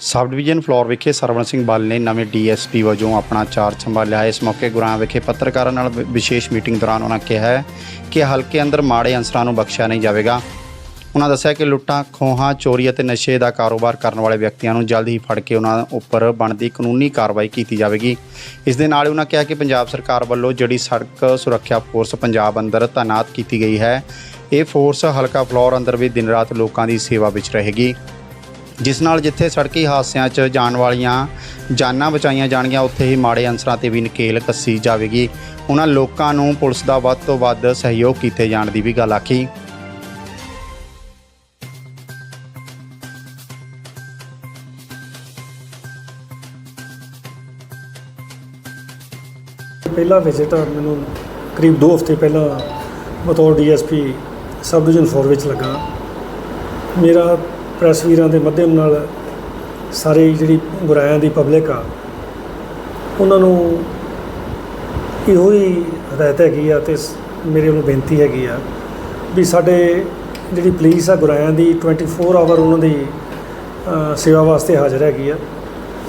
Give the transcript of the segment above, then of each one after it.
ਸਬ division floor ਵਿਖੇ ਸਰਵਣ ਸਿੰਘ ਬੱਲ ਨੇ ਨਵੇਂ ਡੀਐਸਪੀ ਵਜੋਂ ਆਪਣਾ ਚਾਰਜ ਸੰਭਾਲਿਆ। ਇਸ ਮੌਕੇ ਗੁਰਾਂ ਵਿਖੇ ਪੱਤਰਕਾਰਾਂ ਨਾਲ ਵਿ- ਵਿਸ਼ੇਸ਼ ਮੀਟਿੰਗ ਦੌਰਾਨ ਉਹਨਾਂ ਕਿਹਾ ਕਿ ਹਲਕੇ ਅੰਦਰ ਮਾੜੇ ਅੰਸਰਾਂ ਨੂੰ ਬਖਸ਼ਿਆ ਨਹੀਂ ਜਾਵੇਗਾ। ਉਹਨਾਂ ਦੱਸਿਆ ਕਿ ਲੁੱਟਾਂ, ਖੋਹਾਂ, ਚੋਰੀ ਅਤੇ ਨਸ਼ੇ ਦਾ ਕਾਰੋਬਾਰ ਕਰਨ ਵਾਲੇ ਵਿਅਕਤੀਆਂ ਨੂੰ ਜਲਦ ਹੀ ਫੜ ਕੇ ਉਹਨਾਂ ਉੱਪਰ ਬਣਦੀ ਕਾਨੂੰਨੀ ਕਾਰਵਾਈ ਕੀਤੀ ਜਾਵੇਗੀ। ਇਸ ਦੇ ਨਾਲ ਹੀ ਉਹਨਾਂ ਕਿਹਾ ਕਿ ਪੰਜਾਬ ਸਰਕਾਰ ਵੱਲੋਂ ਜਿਹੜੀ ਸੜਕ ਸੁਰੱਖਿਆ ਫੋਰਸ ਪੰਜਾਬ ਅੰਦਰ ਤਾਇਨਾਤ ਕੀਤੀ ਗਈ ਹੈ, ਇਹ ਫੋਰਸ ਹਲਕਾ ਫਲੋਰ ਅੰਦਰ ਵੀ ਦਿਨ ਰਾਤ ਲੋਕਾਂ ਦੀ ਸੇਵਾ ਵਿੱਚ ਰਹੇਗੀ। ਜਿਸ ਨਾਲ ਜਿੱਥੇ ਸੜਕੀ ਹਾਦਸਿਆਂ 'ਚ ਜਾਣ ਵਾਲੀਆਂ ਜਾਨਾਂ ਬਚਾਈਆਂ ਜਾਣਗੀਆਂ, ਉੱਥੇ ਹੀ ਮਾੜੇ ਅੰਸਰਾਂ ਤੇ ਵੀ ਨਕੇਲ ਕੱਸੀ ਜਾਵੇਗੀ। ਉਹਨਾਂ ਲੋਕਾਂ ਨੂੰ ਪੁਲਿਸ ਦਾ ਵੱਧ ਤੋਂ ਵੱਧ ਸਹਿਯੋਗ ਕੀਤੇ ਜਾਣ ਦੀ ਵੀ ਗੱਲ ਆਖੀ। ਪਹਿਲਾ ਵਿਜ਼ਿਟ ਮੈਨੂੰ ਕਰੀਬ 2 ਹਫ਼ਤੇ ਪਹਿਲਾਂ ਬਤੌਰ ਡੀਐਸਪੀ ਸਬ ਡਿਵੀਜ਼ਨ 4 ਵਿੱਚ ਲੱਗਾ। ਮੇਰਾ ਪ੍ਰੈਸ ਵੀਰਾਂ ਦੇ ਮਾਧਿਅਮ ਨਾਲ ਸਾਰੇ ਜਿਹੜੀ ਗੁਰਾਇਆਂ ਦੀ ਪਬਲਿਕ ਆ, ਉਹਨਾਂ ਨੂੰ ਇਹੋ ਹੀ ਹਦਾਇਤ ਹੈਗੀ ਆ ਤੇ ਮੇਰੇ ਵੱਲੋਂ ਬੇਨਤੀ ਹੈਗੀ ਆ ਵੀ ਸਾਡੇ ਜਿਹੜੀ ਪੁਲਿਸ ਆ ਗੁਰਾਇਆਂ ਦੀ 24 ਆਵਰ ਉਹਨਾਂ ਦੀ ਸੇਵਾ ਵਾਸਤੇ ਹਾਜ਼ਰ ਹੈਗੀ ਆ।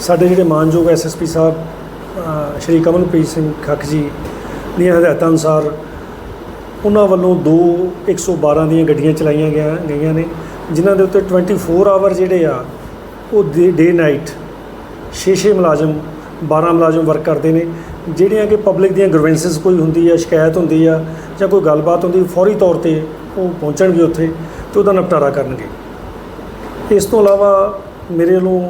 ਸਾਡੇ ਜਿਹੜੇ ਮਾਨਯੋਗ ਐਸਐਸਪੀ ਸਾਹਿਬ ਸ਼੍ਰੀ ਕਮਲਪ੍ਰੀਤ ਸਿੰਘ ਖੱਖ ਜੀ ਦੀਆਂ ਹਦਾਇਤਾਂ ਅਨੁਸਾਰ ਉਹਨਾਂ ਵੱਲੋਂ ਦੋ 112 ਦੀਆਂ ਗੱਡੀਆਂ ਚਲਾਈਆਂ ਗਿਆ, ਗਈਆਂ ਨੇ। ਜਿਨ੍ਹਾਂ ਦੇ ਉੱਤੇ 24 ਆਵਰ ਜਿਹੜੇ ਆ, ਉਹ ਡੇ ਨਾਈਟ 6-6 ਮੁਲਾਜ਼ਮ 12 ਮੁਲਾਜ਼ਮ ਵਰਕ ਕਰਦੇ ਨੇ, ਜਿਹੜੀਆਂ ਕਿ ਪਬਲਿਕ ਦੀਆਂ ਗ੍ਰਵੈਂਸਸ ਕੋਈ ਹੁੰਦੀ ਆ, ਸ਼ਿਕਾਇਤ ਹੁੰਦੀ ਆ ਜਾਂ ਕੋਈ ਗੱਲਬਾਤ ਹੁੰਦੀ, ਫੌਰੀ ਤੌਰ ਤੇ ਉਹ ਪਹੁੰਚਣਗੇ ਉੱਥੇ ਤੇ ਉਹਦਾ ਨਿਪਟਾਰਾ ਕਰਨਗੇ। ਇਸ ਤੋਂ ਇਲਾਵਾ ਮੇਰੇ ਵੱਲੋਂ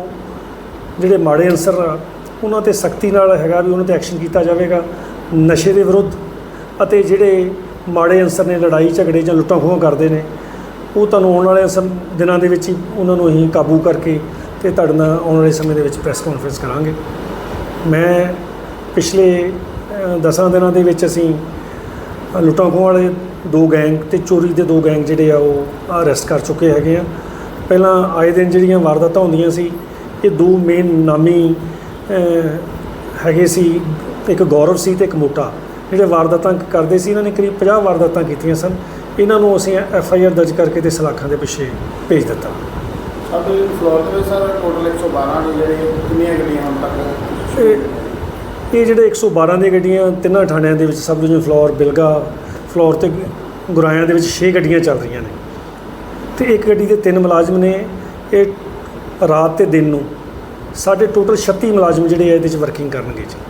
ਜਿਹੜੇ ਮਾੜੇ ਅਨਸਰ ਆ, ਉਹਨਾਂ ਤੇ ਸਖਤੀ ਨਾਲ ਹੈਗਾ ਵੀ ਉਹਨਾਂ ਤੇ ਐਕਸ਼ਨ ਕੀਤਾ ਜਾਵੇਗਾ, ਨਸ਼ੇ ਦੇ ਵਿਰੁੱਧ ਅਤੇ ਜਿਹੜੇ ਮਾੜੇ ਅਨਸਰ ਨੇ ਲੜਾਈ ਝਗੜੇ ਜਾਂ ਲੁੱਟਾਂ ਖੋਹਾਂ ਕਰਦੇ ਨੇ ਉਹ ਤੁਹਾਨੂੰ ਆਉਣ ਵਾਲੇ ਸਮ- ਦਿਨਾਂ ਦੇ ਵਿੱਚ ਹੀ ਉਹਨਾਂ ਨੂੰ ਅਸੀਂ ਕਾਬੂ ਕਰਕੇ ਤੇ ਤੁਹਾਡੇ ਨਾਲ ਆਉਣ ਵਾਲੇ ਸਮੇਂ ਦੇ ਵਿੱਚ ਪ੍ਰੈਸ ਕਾਨਫਰੰਸ ਕਰਾਂਗੇ। ਮੈਂ ਪਿਛਲੇ ਅ, ਦਸਾਂ ਦਿਨਾਂ ਦੇ ਵਿੱਚ ਅਸੀਂ ਲੁੱਟਾਂ ਖੋਹਾਂ ਵਾਲੇ ਦੋ ਗੈਂਗ ਤੇ ਚੋਰੀ ਦੇ ਦੋ ਗੈਂਗ ਜਿਹੜੇ ਆ ਉਹ ਅਰੈਸਟ ਕਰ ਚੁੱਕੇ ਹੈਗੇ ਆ। ਪਹਿਲਾਂ ਆਏ ਦਿਨ ਜਿਹੜੀਆਂ ਵਾਰਦਾਤਾਂ ਹੁੰਦੀਆਂ ਸੀ ਇਹ ਦੋ ਮੇਨ ਨਾਮੀ ਹੈਗੇ ਸੀ ਇੱਕ ਗੌਰਵ ਸੀ ਤੇ ਇੱਕ ਮੋਟਾ। ਜਿਹੜੇ ਵਾਰਦਾਤਾਂ ਕਰਦੇ ਸੀ ਇਹਨਾਂ ਨੇ ਕਰੀਬ 50 ਵਾਰਦਾਤਾਂ ਕੀਤੀਆਂ ਸਨ। ਇਹਨਾਂ ਨੂੰ ਅਸੀਂ ਐਫ ਆਈ ਆਰ ਦਰਜ ਕਰਕੇ ਤੇ ਸਲਾਖਾਂ ਦੇ ਪਿੱਛੇ ਭੇਜ ਦਿੱਤਾ। ਸਾਡੇ ਫਲੋਰ ਦੇ ਸਰ ਟੋਟਲ 112 ਨੇ ਜਿਹੜੇ ਕਿੰਨੀਆਂ ਗੱਡੀਆਂ ਹੁਣ ਤੱਕ? ਇਹ ਇਹ ਜਿਹੜੇ 112 ਦੀਆਂ ਗੱਡੀਆਂ ਤਿੰਨਾਂ ਥਾਣਿਆਂ ਦੇ ਵਿੱਚ ਸਬ ਡਿਵੀਜ਼ਨ ਫਲੋਰ ਬਿਲਗਾ ਫਲੋਰ ਤੇ ਗੁਰਾਇਆਂ ਦੇ ਵਿੱਚ 6 ਗੱਡੀਆਂ ਚੱਲ ਰਹੀਆਂ ਨੇ। ਤੇ ਇੱਕ ਗੱਡੀ ਦੇ ਤਿੰਨ ਮੁਲਾਜ਼ਮ ਨੇ ਇਹ ਰਾਤ ਤੇ ਦਿਨ ਨੂੰ ਸਾਡੇ ਟੋਟਲ 36 ਮੁਲਾਜ਼ਮ ਜਿਹੜੇ ਆ ਇਹਦੇ ਵਿੱਚ ਵਰਕਿੰਗ ਕਰਨਗੇ ਜੀ।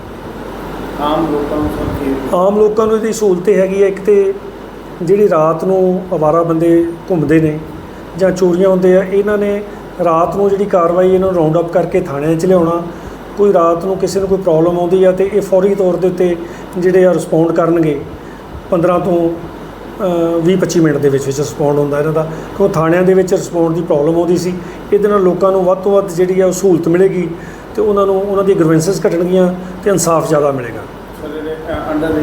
ਆਮ ਲੋਕਾਂ ਨੂੰ ਆਮ ਲੋਕਾਂ ਨੂੰ ਇਹਦੀ ਸਹੂਲਤ ਹੈਗੀ ਹੈ ਇੱਕ ਤੇ ਜਿਹੜੀ ਰਾਤ ਨੂੰ ਅਵਾਰਾ ਬੰਦੇ ਘੁੰਮਦੇ ਨੇ ਜਾਂ ਚੋਰੀਆਂ ਹੁੰਦੇ ਆ, ਇਹਨਾਂ ਨੇ ਰਾਤ ਨੂੰ ਜਿਹੜੀ ਕਾਰਵਾਈ ਇਹਨਾਂ ਨੂੰ ਰਾਉਂਡ ਅਪ ਕਰਕੇ ਥਾਣਿਆਂ 'ਚ ਲਿਆਉਣਾ, ਕੋਈ ਰਾਤ ਨੂੰ ਕਿਸੇ ਨੂੰ ਕੋਈ ਪ੍ਰੋਬਲਮ ਆਉਂਦੀ ਆ ਤੇ ਇਹ ਫੌਰੀ ਤੌਰ ਦੇ ਉੱਤੇ ਜਿਹੜੇ ਆ ਰਿਸਪੌਂਡ ਕਰਨਗੇ 15 ਤੋਂ 20-25 ਮਿੰਟ ਦੇ ਵਿੱਚ ਵਿੱਚ ਰਿਸਪੌਂਡ ਹੁੰਦਾ ਇਹਨਾਂ ਦਾ, ਕਿਉਂ ਥਾਣਿਆਂ ਦੇ ਵਿੱਚ ਰਿਸਪੌਂਡ ਦੀ ਪ੍ਰੋਬਲਮ ਆਉਂਦੀ ਸੀ, ਇਹਦੇ ਨਾਲ ਲੋਕਾਂ ਨੂੰ ਵੱਧ ਤੋਂ ਵੱਧ ਜਿਹੜੀ ਆ ਉਹ ਸਹੂਲਤ ਮਿਲੇਗੀ ਤੇ ਉਹਨਾਂ ਨੂੰ, ਉਹਨਾਂ ਦੀ ਗ੍ਰਵੈਂਸਸ ਘਟਣਗੀਆਂ ਤੇ ਇਨਸਾਫ ਜ਼ਿਆਦਾ ਮਿਲੇਗਾ। ਅੰਡਰ